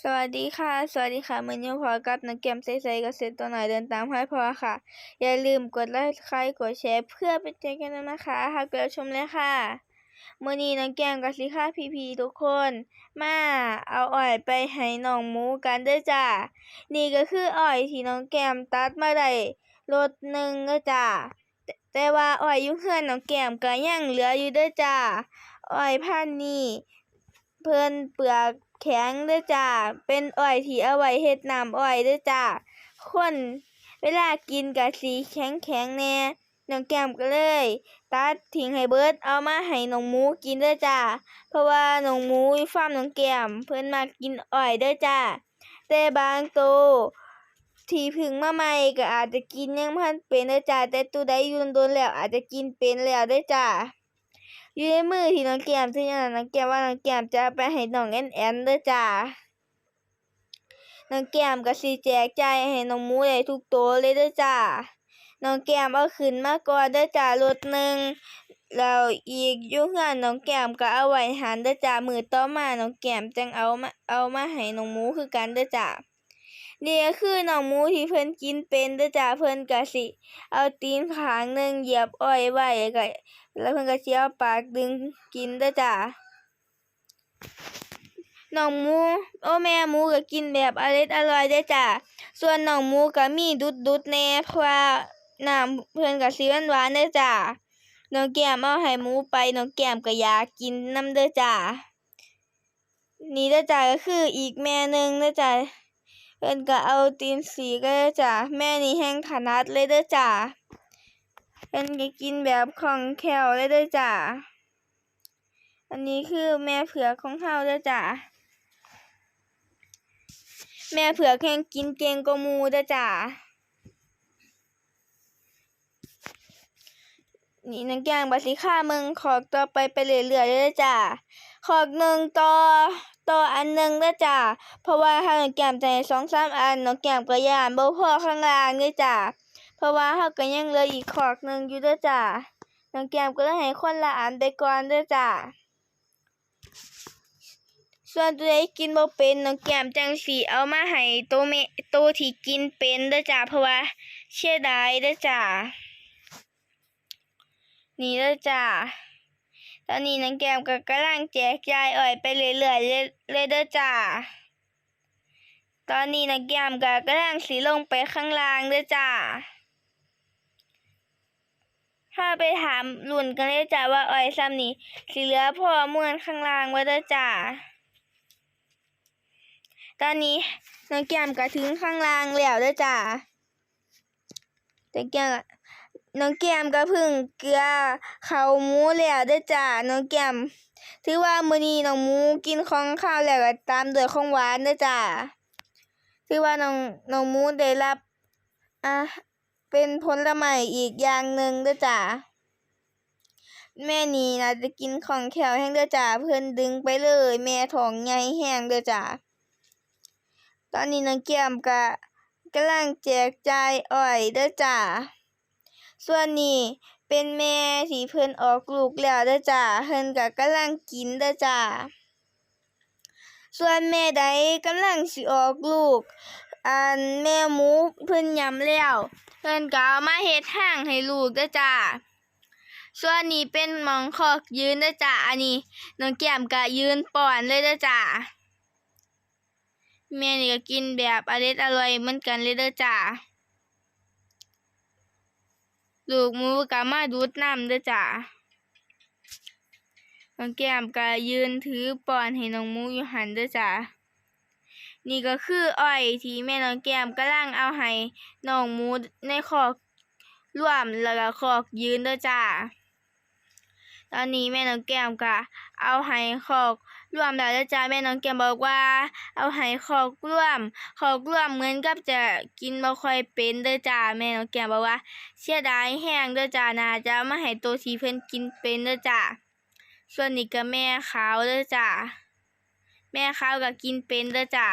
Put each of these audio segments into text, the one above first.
สวัสดีค่ะ สวัสดีค่ะมือนี้พอกับนักเกมใสๆเกษตรตัวหน่อยเดินตามให้พอค่ะ อย่าลืมกดไลค์ใครกดแชร์เพื่อเป็นใจกันนะคะหากไปรับชมเลยค่ะมือนี้นักเกมกับสิค่ะพี่ๆทุกคน มาเอาอ้อยไปให้น้องหมูกันเด้อจ้านี่ก็คืออ้อยที่น้องแก้มตัดมาได้รถหนึ่งเด้อจ้าแต่ว่าอ้อยยู่งเฮือนน้องแก้มก็ยังเหลืออยู่เด้อจ้าอ้อยพันนี้ เพิ่นเปลือกแข็งด้อจ้า เป็นอ้อยที่เอาไว้เฮ็ดน้ำอ้อยด้อจ้าคนเวลากินก็สิแข็งๆแน่น้องแก้มก็เลย ตัดทิ้งให้เบิดเอามาให้น้องหมูกินด้อจ้า เพราะว่าน้องหมูอยู่ฟาร์มน้องแก้มเพิ่นมักกินอ้อยด้อจ้า แต่บางตัวที่พึ่งมาใหม่ก็อาจจะกินยังบ่ทันเป็นด้อจ้า แต่ตัวใดอยู่โดนแล้วอาจจะกินเป็นแล้วด้อจ้า อยู่ในมือที่น้องแก้มซึ่งอันนั้นน้องแก้มว่าน้องแก้มจะไปให้น้องแอนแอนเด้อจ้าน้องแก้มก็สิแจกใจให้น้องหมูได้ทุกตัวเลยเด้อจ้าน้องแก้มเอาขึ้นมาก่อนเด้อจ้ารถหนึ่งแล้วอีกยู่เฮือนน้องแก้มก็เอาไว้หันเด้อจ้ามือต่อมาน้องแก้มจังเอามาเอามาให้น้องหมูคือกันเด้อจ้า นี่ก็คือน้องหมูที่เพิ่นกินเป็นเด้อจ้าเพิ่นก็สิ เอาตีนขางหนึ่งเหยียบอ้อยไว้ก็แล้วเพิ่นก็สิเอาปากดึงกินเด้อจ้าน้องหมู โอ้แม่หมูก็กินแบบอร็ดอร่อยเด้จ้าส่วนน้องหมูก็มีดุดๆแน่เพราะว่าน้ำเพิ่นก็สิหวานๆเด้จ้าน้องแก้มเอาให้หมูไปน้องแก้มก็อยากกินน้ำเด้อจ้านี่เด้อจ้าก็คืออีกแม่หนึ่งเด้อจ้า เพิ่นก็เอาตีนสีก็จ้าแม่นี่แฮงถนัดเลยเด้อจ้าเพิ่นก็กินแบบคล่องแคล่วเลยเด้อจ้าอันนี้คือแม่เผือกของเฮาเด้อจ้าแม่เผือกแฮงกินเกงกมูเด้อจ้านี่นางแกงบัดสิค่ามึงขอกต่อไปไปเรื่อยๆเด้อจ้าขอกหนึ่งต่อ ต่ออันหนึ่งด้อจ้าเพราะว่าถ้าน้องแก้มใจสองสามอันหน้องแก้มก็ยานบ่พอข้างล่างด้อจ้าเพราะว่าเฮาก็ยังเหลืออีกขอกหนึ่งอยู่ด้อจ้าน้องแก้มก็เลยให้คนละอันไปก่อนด้อจ้าส่วนตัวใดกินบ่เป็นน้องแก้มจังสิเอามาให้โตวแม่โตวที่กินเป็นเด้อจ้าเพราะว่าเสียดายเด้อจ้านี่เด้อจ้า ตอนนี้น้องแก้มก็กำลังแจกจ่ายอ้อยไปเรื่อยๆเลยเลยเด้อจ้า ตอนนี้น้องแก้มก็กำลังสิลงไปข้างล่างเด้อจ้าถ้าไปถามรุ่นกันเลยจ้าว่าอ้อยซ้ำนี้สิเหลือพอม่วนข้างล่างไว้เด้อจ้า ตอนนี้น้องแก้มก็ถึงข้างล่างแล้วเด้อจ้าแต่แก้ม น้องแก้มก็พึ่งเกลือข้าวหมูแล้วเด้จ้าน้องแก้มถือว่ามื้อนี้น้องหมูกินของข้าวแล้วก็ตามด้วยของหวานเด้จ้าถือว่าน้องน้องหมูได้รับอะเป็นผลไม้อีกอย่างหนึ่งด้จ้าแม่นี่น่าจะกินของแขวแห้งเด้อจ้าเพิ่อนดึงไปเลย แม่ท้องใหญ่แห้งเด้อจ้าตอนนี้น้องแก้มก็กำลังแจกจ่ายอ้อยเด้อจ้า ส่วนนี้เป็นแม่ที่เพิ่นออกลูกแล้วเด้อจ้าเพิ่นก็กำลังกินเด้อจ้าส่วนแม่ใดกำลังสิออกลูก อันแม่หมูเพิ่นยำแล้วเพิ่นก็เอามาเฮ็ดห้างให้ลูกเด้อจ้าส่วนนี้เป็นหมองคอกยืนเด้อจ้าอันนี้น้องแก้มก็ยืนป้อนเลยเด้อจ้าแม่นี่ก็กินแบบอร็ดอร่อยเหมือนกันเลยเด้อจ้า ลูกหมูกะมาดูดน้ำเด้อจ้าน้องแก้มก็ยืนถือป้อนให้น้องหมูอยู่หันเด้อจ้านี่ก็คืออ้อยที่แม่น้องแก้มกำลังเอาให้น้องหมูในคอกร่วมแล้วก็คอกยืนเด้อจ้า ตอนนี้แม่น้องแก้มก็เอาให้คอกร่วมแล้วเด้อจ้าแม่น้องแก้มบอกว่า เอาให้คอกร่วมคอกร่วมเหมือนกับจะกินบ่ค่อยเป็นเด้อจ้าแม่น้องแก้มบอกว่า เสียดายแฮงเด้อจ้าน่าจะเอามาให้ตัวที่เพิ่นกินเป็นเด้อจ้าส่วนนี้ก็แม่ขาวเด้อจ้าแม่ขาวก็กินเป็นเด้อจ้า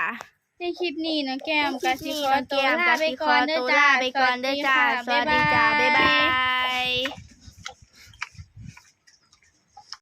ในคลิปนี้น้องแก้มในคก็ลิปสินี้ขอน้องตัวแก้มลาก็ไปสิขก่ออนเด้อตัวจ้าลาไปก่อนเด้อจ้าสวัสดีจ้าบ๊ายบาย